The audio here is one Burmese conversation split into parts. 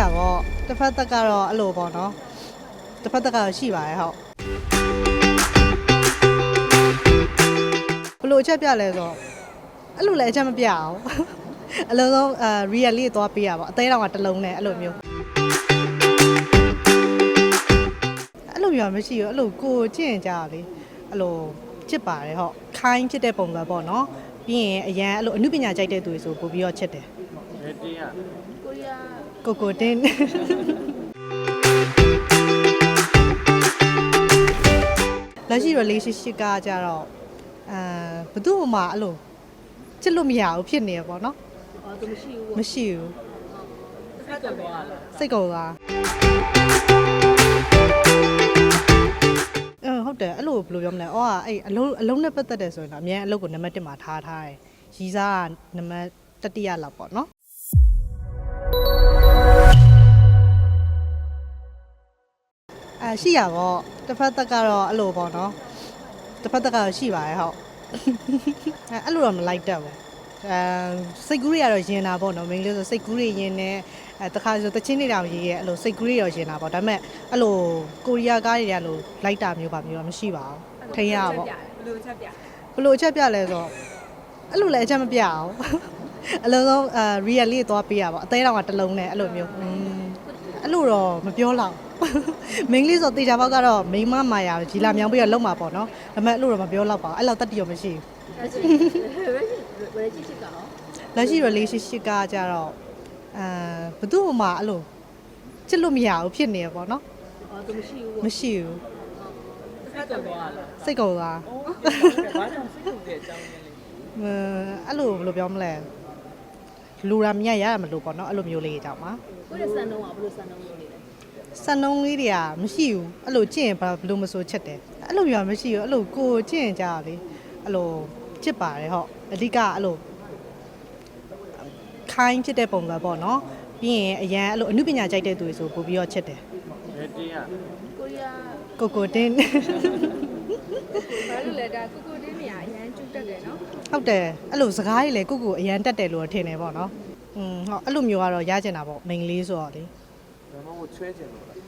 ရပေါ့တစ်ဖက်သက်ကတော့အဲ့လိုပေါ့နော်တစ်ဖက်သက်ကတော့ရှိပါတယ်ဟုတ်ဘယ်လိုအချက်ပြလဲဆိုတော့အဲ့လိုလည်းအချက်မပြအောင်အလုံးစုံအဲ real လေးသွားပေးရပါအသေးတောင်ကတစ်လုံးနဲ့အဲ့လိုမျိုးအဲ့လိုမျိုးမရှိဘူးအဲ့လိုကိုကျင့်ကြလေအဲ့လိုချစ်ပါတယ်ဟုတ်ခိုင်းချစ်တဲ့ပုံစံပေါ့နော်ပြီးရင်အရန်အဲ့လိုအမှုပညာကြိုက်တဲ့သူတွေဆိုပို့ပြီးတော့ချစ်တယ်ဘယ်တင်းอ่ะကိုရီးယား ကိုကိုတင်းလက်ရှိ relationship ကကြတော့အဲဘယ်သူမှအဲ့လိုချစ်လို့မရဘူးဖြစ်နေရပေါ့နော်အော်သူမရှိဘူးမရှိဘူးဖတ်တော့ပါလားစိတ်ကုန်လားအင်းဟုတ်တယ်အဲ့လိုဘယ်လိုပြောမလဲ။အော်အဲ့အလုံးအလုံးနဲ့ပတ်သက်တယ်ဆိုရင်တော့အများအလုပ်ကိုနံပါတ်1မှာထားထားတယ်။ရီစားကနံပါတ်တတိယလောက်ပေါ့နော်။ အဲရှိရပေါ့တစ်ဖက်သက်ကတော့အဲ့လိုပေါ့နော်။တစ်ဖက်သက်ကတော့ရှိပါတယ်ဟုတ်။အဲအဲ့လိုတော့မလိုက်တတ်ဘူး။အဲစိတ်ကူးတွေကတော့ရင်တာပေါ့နော်။မင်းလေးဆိုစိတ်ကူးတွေရင်နေအဲတခါဆိုတချင်းတွေတောင်ရေးရဲ့အဲ့လိုစိတ်ကူးတွေရောရင်တာပေါ့။ဒါပေမဲ့အဲ့လိုကိုရီးယားကားတွေကအဲ့လိုလိုက်တာမျိုးပါမျိုးတော့မရှိပါဘူး။ထိရပါပေါ့။ဘယ်လိုချက်ပြဘယ်လိုအချက်ပြလဲဆိုတော့အဲ့လိုလည်းအချက်မပြအောင်အလုံးစုံအဲ real လေးသွားပေးရပါအသေးတောင်ကတစ်လုံးနဲ့အဲ့လိုမျိုးอืมအဲ့လိုတော့မပြောလောက် မိန်းကလေးဆိုတေချာဘောက်ကတော့မိန်းမမာယာဂျီလာမြောင်းပြီးတော့လုံမှာပေါ့နော်ဒါပေမဲ့အဲ့လိုတော့မပြောလောက်ပါဘူးအဲ့လောက်တက်တီရောမရှိလက်ရှိဘယ်ချစ်ချစ်ကောဘူးလက်ရှိ relationship ကကြတော့အဲဘယ်သူမှအဲ့လိုချစ်လို့မရဘူးဖြစ်နေရပေါ့နော်အော်သူမရှိဘူးမရှိဘူးဖတ်တော့ပါလားစိတ်ကုန်လားဘာကြောင့်စိတ်ကုန်တဲ့အကြောင်းလဲလေအင်းအဲ့လိုဘယ်လိုပြောမလဲလူရာမြတ်ရရမလို့ပေါ့နော်အဲ့လိုမျိုးလေးကြောင့်ပါကိုယ့်ရဲ့စံနှုန်းကဘယ်လိုစံနှုန်းမျိုးလေးလဲ စံနှုံးလေးတွေကမရှိဘူးအဲ့လိုကျင့်ရင်ဘာဘယ်လိုမဆိုချက်တယ်အဲ့လိုမျိုးမရှိဘူးအဲ့လိုကိုကျင့်ရင်ကြတာလေအဲ့လိုချစ်ပါတယ်ဟုတ်အဓိကအဲ့လိုခိုင်းဖြစ်တဲ့ပုံစံပေါ့နော်ပြီးရင်အရန်အဲ့လိုအမှုပညာကြိုက်တဲ့သူတွေဆိုပို့ပြီးတော့ချစ်တယ် ဘယ်တင်းอ่ะ ကိုရီးယား ကိုကိုတင်း ဘာလို့လဲဒါကိုကိုတင်းနေရအရန်ကျုပ်တက်တယ်နော် ဟုတ်တယ်အဲ့လိုစကားကြီးလေကိုကိုအရန်တက်တယ်လို့ထင်တယ်ပေါ့နော်อืมဟုတ်အဲ့လိုမျိုးကတော့ရကျင်တာပေါ့မိန်းကလေးဆိုတော့လေ ဒါမှမဟုတ်ချွဲကျင်လို့လား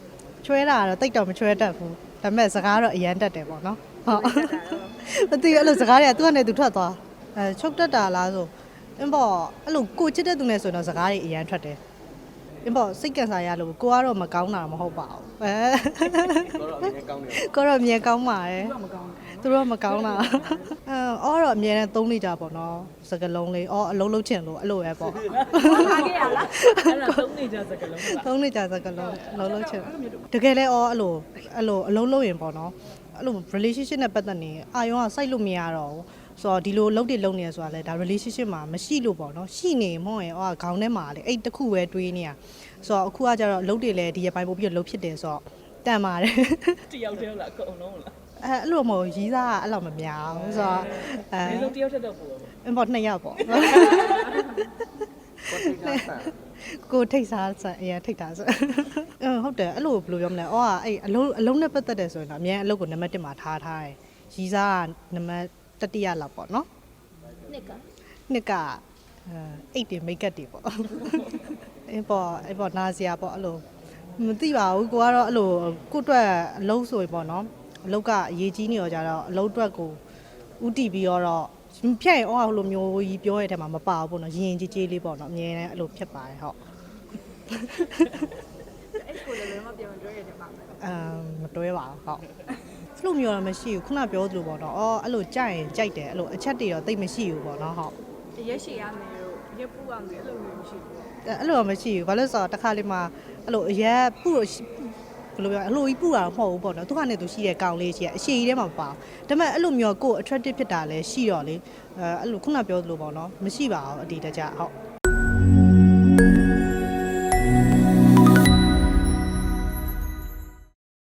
ချွဲတာကတော့တိတ်တော့မချွဲတတ်ဘူးဒါပေမဲ့စကားတော့အရန်တက်တယ်ပေါ့နော်ဟုတ်မသိဘူးအဲ့လိုစကားတွေကသူ့ကနေသူထွက်သွားအဲချုပ်တက်တာလားဆိုအင်းပေါ့အဲ့လိုကိုချစ်တဲ့သူနဲ့ဆိုတော့စကားတွေအရန်ထွက်တယ်အင်းပေါ့စိတ်ကန်စားရလို့ကိုကတော့မကောင်းတာမဟုတ်ပါဘူးအဲတော့အမြဲကောင်းတယ်ကိုတော့အမြဲကောင်းပါတယ်မကောင်းသူတို့ကမကောင်းတာအဲအော်တော့အမြဲတမ်းသုံးနေကြပေါ့နော်စကလုံးလေးအော်အလုံးလုံးချင်လို့အဲ့လိုပဲပေါ့ဘူးအားခဲ့ရလားအဲ့ဒါသုံး နေကြစကလုံးလားသုံးနေကြစကလုံးအလုံးလုံးချင်တကယ်လဲအော်အဲ့လိုအဲ့လိုအလုံးလုံးရင်ပေါ့နော်အဲ့လို relationship နဲ့ပတ်သက်နေအာယုံကစိုက်လို့မရတော့ဘူးဆိုတော့ဒီလိုလုံးတွေလုံးနေရဆိုတာလဲဒါ relationship မှာမရှိလို့ပေါ့နော်ရှိနေမဟုတ်ရင်အော်ခေါင်းထဲမှာလေအဲ့တစ်ခုပဲတွေးနေရဆိုတော့အခုကကျတော့လုံးတွေလဲဒီရပိုင်းပို့ပြီးတော့လုံးဖြစ်တယ်ဆိုတော့တန်ပါတယ်တယောက်တည်းလားအကုန်လုံးလားအဲအဲ့လိုမဟုတ်ရီးစားကအဲ့လိုမများဘူးဆိုတော့အဲဒီလိုတယောက်တည်းတော့ပို့အင်းပေါ့နှစ်ယောက်ပေါ့ ကိုထိတ်တာဆန်ကိုထိတ်စားဆန်အရင်ထိတ်တာဆန်အင်းဟုတ်တယ်အဲ့လိုဘယ်လိုပြောမလဲအော်ကအဲ့အလုံးအလုံးနဲ့ပတ်သက်တယ်ဆိုရင်တော့အများအလုပ်ကိုနံပါတ်1မှာထားထားတယ်ရီးစားကနံပါတ်တတိယလောက်ပေါ့နော်နှစ်ကနှစ်ကအဲအိတ်တွေမိတ်ကပ်တွေပေါ့အင်းပေါ့အဲ့ပေါ့နာစရာပေါ့အဲ့လိုမသိပါဘူးကိုကတော့အဲ့လိုကိုယ့်အတွက်အလုပ်ဆိုရင်ပေါ့နော်အလုပ်ကအရေးကြီးနေတော့ကြတော့အလုပ်အတွက်ကိုဥတီပြီးတော့ ဖြတ်ရင်အော်ဟိုလိုမျိုးကြီးပြောရတဲ့ထဲမှာမပါဘူးပေါ့နော်ရင်ကြီးကြီးလေးပေါ့နော်အမြဲတမ်းအဲ့လိုဖြစ်ပါတယ်ဟုတ်အဲ့ကိုလည်းမပြောင်းကြရတယ်ပါမယ်အမ်မတွဲပါဘူးဟုတ်အဲ့လိုမျိုးတော့မရှိဘူးခုနပြောသလိုပေါ့နော်အော်အဲ့လိုကြိုက်ရင်ကြိုက်တယ်အဲ့လိုအချက်တွေတော့တိတ်မရှိဘူးပေါ့နော်ဟုတ်ရက်ရှည်ရမယ်လို့ရက်ပူရမယ်အဲ့လိုမျိုးမရှိဘူးအဲ့အဲ့လိုတော့မရှိဘူးဘာလို့လဲဆိုတော့တစ်ခါလေးမှာအဲ့လိုအရက်ပူလို့ရှိ ဘယ်လိုပြောအလိုကြီးပူတာတော့မဟုတ်ဘူးပေါ့နော်သူကနဲ့သူရှိတဲ့ကောင်လေးရှိရအရှိကြီးထဲမှာမပါဘူးဒါပေမဲ့အဲ့လိုမျိုးကို attractive ဖြစ်တာလည်းရှိတော့လေအဲအဲ့လိုခုနပြောသလိုပေါ့နော်မရှိပါဘူးအတီးတကြဟုတ်